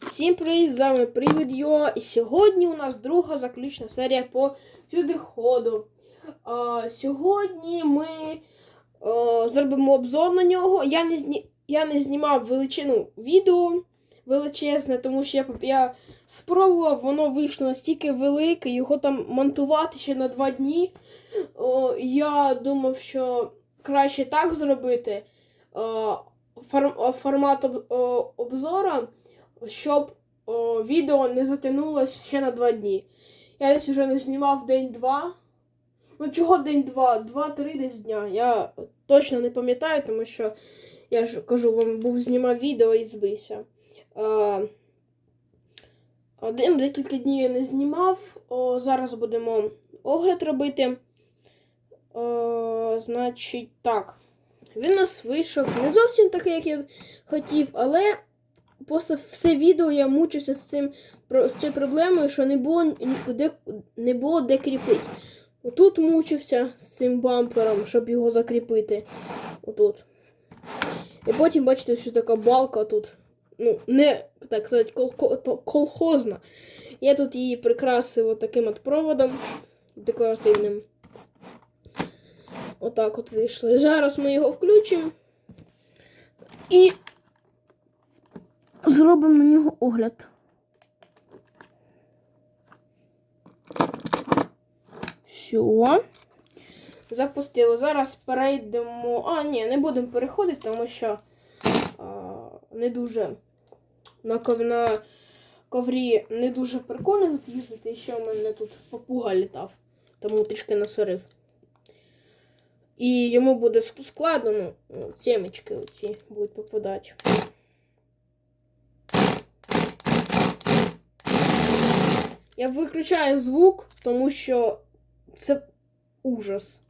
Всім привіт! З вами Привід Йо. І сьогодні у нас друга заключна серія по ходу. А, сьогодні ми а, зробимо обзор на нього. Я не, зні... я не знімав величину відео величезне, тому що я, я спробував, воно вийшло настільки велике, його там монтувати ще на два дні. О, я думав, що краще так зробити. А, форм... Формат об... о, обзора щоб о, відео не затягнулося ще на два дні. Я десь вже не знімав день-два. Ну, чого день-два? Два-три десь дня. Я точно не пам'ятаю, тому що я ж кажу, вам був знімав відео і збився. Один декілька днів я не знімав. О, зараз будемо огляд робити. О, значить, так. Він у нас вийшов не зовсім такий, як я хотів, але просто все відео я мучився з цим з цією проблемою, що не було нікуди не було де кріпити. Отут мучився з цим бампером, щоб його закріпити. Отут. І потім бачите, що така балка тут. Ну, не так сказати, колхозна. Я тут її прикрасив от таким от проводом декоративним. Отак от вийшло. І зараз ми його включимо. І зробимо на нього огляд. Все. Запустили. Зараз перейдемо. А, ні, не будемо переходити, тому що а, не дуже на, на коврі не дуже прикольно тут їздити. І ще в мене тут попуга літав, тому трішки насорив. І йому буде складно, ну, сімечки оці будуть попадати. Я виключаю звук, тому що це ужас.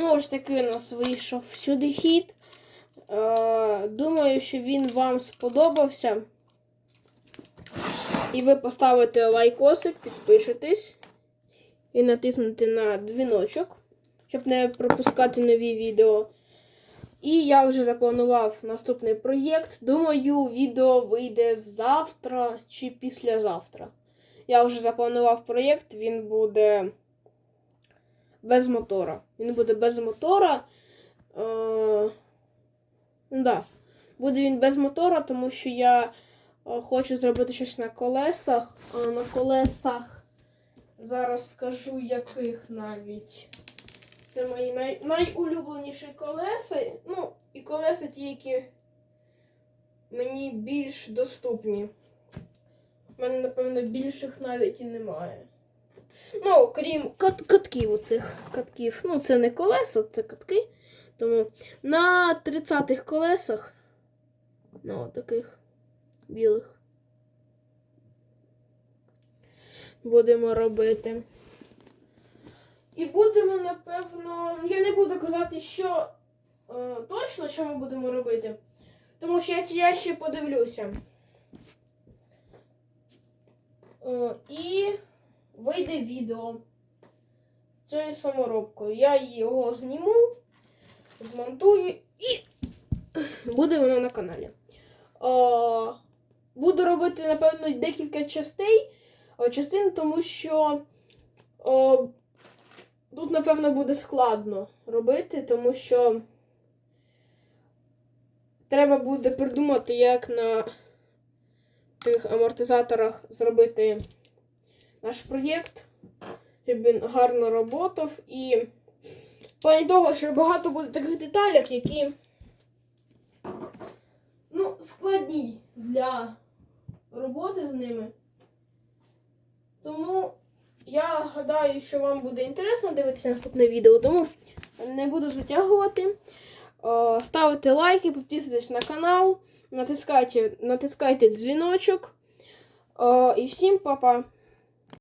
Ну, ось такий у нас вийшов всюди хід. Е, думаю, що він вам сподобався. І ви поставите лайкосик, підпишетесь і натиснете на дзвіночок, щоб не пропускати нові відео. І я вже запланував наступний проєкт. Думаю, відео вийде завтра чи післязавтра. Я вже запланував проєкт, він буде без мотора. Він буде без мотора. Е, да. Буде він без мотора, тому що я е, хочу зробити щось на колесах. Е, на колесах зараз скажу, яких навіть. Це мої най... найулюбленіші колеса. Ну, і колеса ті, які мені більш доступні. У мене, напевно, більших навіть і немає. Ну, крім кат катків оцих катків. Ну, це не колеса, це катки. Тому на 30-х колесах, ну, таких білих, будемо робити. І будемо, напевно, я не буду казати, що е, точно, що ми будемо робити. Тому що я, я ще подивлюся. Е, і вийде відео з цією саморобкою. Я його зніму, змонтую і буде воно на каналі. О, буду робити, напевно, декілька частей. Частин, тому що о, тут, напевно, буде складно робити, тому що треба буде придумати, як на тих амортизаторах зробити наш проєкт, щоб він гарно роботав. І в плані того, що багато буде таких деталей, які ну, складні для роботи з ними. Тому я гадаю, що вам буде інтересно дивитися наступне відео, тому не буду затягувати. О, Ставте лайки, підписуйтесь на канал, натискайте, натискайте дзвіночок. І всім па-па!